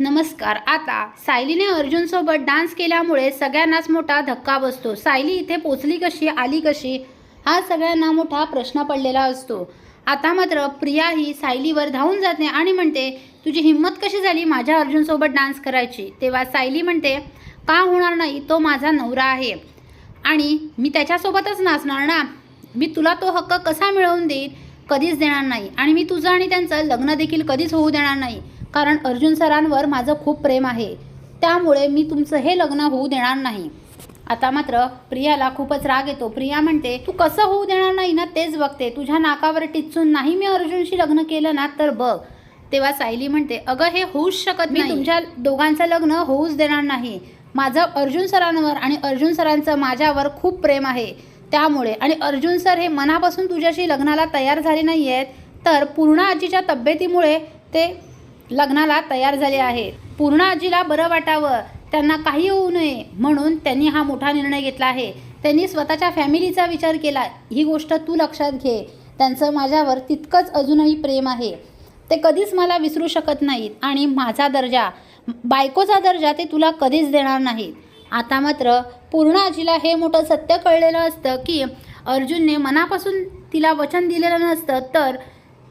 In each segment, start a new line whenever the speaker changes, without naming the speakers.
नमस्कार आता सायलीने अर्जुनसोबत डान्स केल्यामुळे सगळ्यांनाच मोठा धक्का बसतो. सायली इथे पोचली कशी आली कशी हा सगळ्यांना मोठा प्रश्न पडलेला असतो. आता मात्र प्रिया ही सायलीवर धावून जाते आणि म्हणते तुझी हिंमत कशी झाली माझ्या अर्जुनसोबत डान्स करायची? तेव्हा सायली म्हणते का होणार नाही तो माझा नवरा आहे. आणि मी त्याच्यासोबतच नाचणार ना? मी तुला तो हक्क कसा मिळवून देईन? कधीच देणार नाही. आणि मी तुझं आणि त्यांचं लग्न देखील कधीच होऊ देणार नाही. कारण अर्जुन सरांवर माझं खूप प्रेम आहे. त्यामुळे मी तुमचं हे लग्न होऊ देणार नाही. आता मात्र प्रियाला खूपच राग येतो. प्रिया म्हणते तू कसं होऊ देणार नाही ना तेच बघते. तुझ्या नाकावर टिचून नाही मी अर्जुनशी लग्न केलं ना तर बघ. तेव्हा सायली म्हणते अगं हे होऊच शकत नाही. तुमच्या दोघांचं लग्न होऊच देणार नाही. माझं अर्जुन सरांवर आणि अर्जुन सरांचं माझ्यावर खूप प्रेम आहे. त्यामुळे आणि अर्जुन सर हे मनापासून तुझ्याशी लग्नाला तयार झाले नाही आहेत तर पूर्ण आजीच्या तब्येतीमुळे ते लग्नाला तयार झाले आहेत पूर्ण आजीला बरं वाटावं. त्यांना काही होऊ नये म्हणून त्यांनी हा मोठा निर्णय घेतला आहे. त्यांनी स्वतःच्या फॅमिलीचा विचार केला. ही गोष्ट तू लक्षात घे. त्यांचं माझ्यावर तितकंच अजूनही प्रेम आहे. ते कधीच मला विसरू शकत नाहीत आणि माझा दर्जा बायकोचा दर्जा ते तुला कधीच देणार नाहीत. आता मात्र पूर्ण आजीला हे मोठं सत्य कळलेलं असतं की अर्जुनने मनापासून तिला वचन दिलेलं नसतं. तर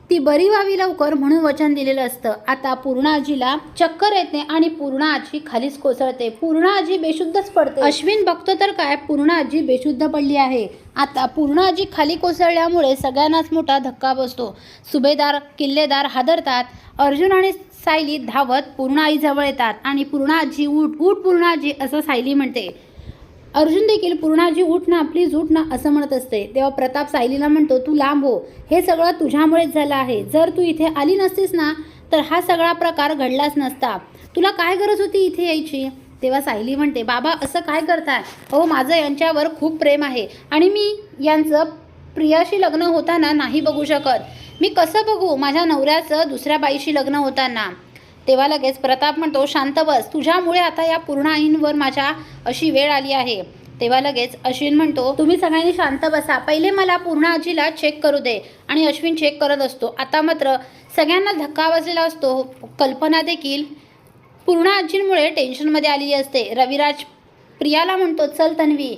ती बरी व्हावी लवकर म्हणून वचन दिलेलं असतं. आता पूर्णाजीला चक्कर येते आणि पूर्ण आजी खालीच कोसळते. पूर्ण आजी बेशुद्धच पडते. अश्विन बघतो तर काय पूर्ण आजी बेशुद्ध पडली आहे. आता पूर्ण आजी खाली कोसळल्यामुळे सगळ्यांनाच मोठा धक्का बसतो. सुभेदार किल्लेदार हादरतात. अर्जुन आणि सायली धावत पूर्ण आईजवळ येतात आणि पूर्ण आजी उठ उठ पूर्ण आजी असं सायली म्हणते. अर्जुन देखील पूर्णाजी उठ ना प्लीज उठ ना असं म्हणत असते. तेव्हा प्रताप सायलीला म्हणतो तू लांब हो. हे सगळं तुझ्यामुळेच झालं आहे. जर तू इथे आली नसतीस ना तर हा सगळा प्रकार घडलाच नसता. तुला काय गरज होती इथे यायची? तेव्हा सायली म्हणते बाबा असं काय करताय? अहो माझं यांच्यावर खूप प्रेम आहे आणि मी यांचं प्रियाशी लग्न होताना नाही बघू शकत. मी कसं बघू? माझ्या नवऱ्याचं दुसऱ्या बाईशी लग्न होताना. तेव्हा लगेच प्रताप म्हणतो शांत बस तुझ्यामुळे आता या पूर्ण आईंवर माझ्या अशी वेळ आली आहे. तेव्हा लगेच अश्विन म्हणतो तुम्ही सगळ्यांनी शांत बसा पहिले मला पूर्ण आजीला चेक करू दे. आणि अश्विन चेक करत असतो. आता मात्र सगळ्यांना धक्का बसलेला असतो. कल्पना देखील पूर्ण आजींमुळे टेन्शनमध्ये आलेली असते. रविराज प्रियाला म्हणतो चल तन्वी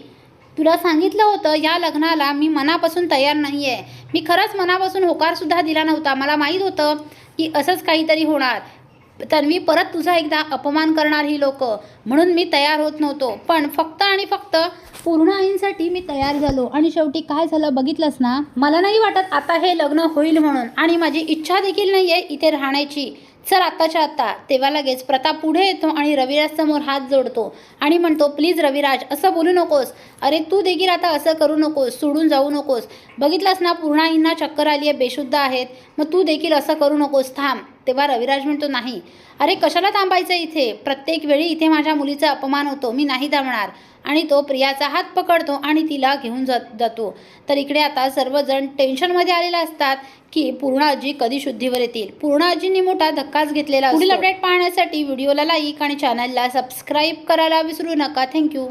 तुला सांगितलं होतं या लग्नाला मी मनापासून तयार नाही आहे मी खरंच मनापासून होकारसुद्धा दिला नव्हता. मला माहीत होतं की असंच काहीतरी होणार. तन्वी परत तुझा एकदा अपमान करणार ही लोक. म्हणून मी तयार होत नव्हतो. पण फक्त आणि फक्त पूर्ण आईंसाठी मी तयार झालो. आणि शेवटी काय झालं बघितलंस ना? मला नाही वाटत आता हे लग्न होईल म्हणून. आणि माझी इच्छा देखील नाही आहे इथे राहण्याची. चल आत्ताच्या आत्ता. तेव्हा लगेच प्रताप पुढे येतो आणि रविराज समोर हात जोडतो. आणि म्हणतो प्लीज रविराज असं बोलू नकोस. अरे तू देखील आता असं करू नकोस. सोडून जाऊ नकोस. बघितलंस ना पूर्ण आईंना चक्कर आली आहे बेशुद्ध आहेत. मग तू देखील असं करू नकोस. थांब. तेव्हा रविराज म्हणतो नाही. अरे कशाला थांबायचं इथे? प्रत्येक वेळी इथे माझ्या मुलीचा अपमान होतो मी नाही थांबणार. आणि तो प्रियाचा हात पकडतो आणि तिला घेऊन जात जातो. तर इकडे आता सर्वजण टेन्शनमध्ये आलेले असतात की पूर्ण आजी कधी शुद्धीवर येतील. पूर्ण आजींनी मोठा धक्काच घेतलेला पुढील अपडेट पाहण्यासाठी व्हिडिओला लाईक आणि चॅनलला सबस्क्राईब करायला विसरू नका. थँक्यू.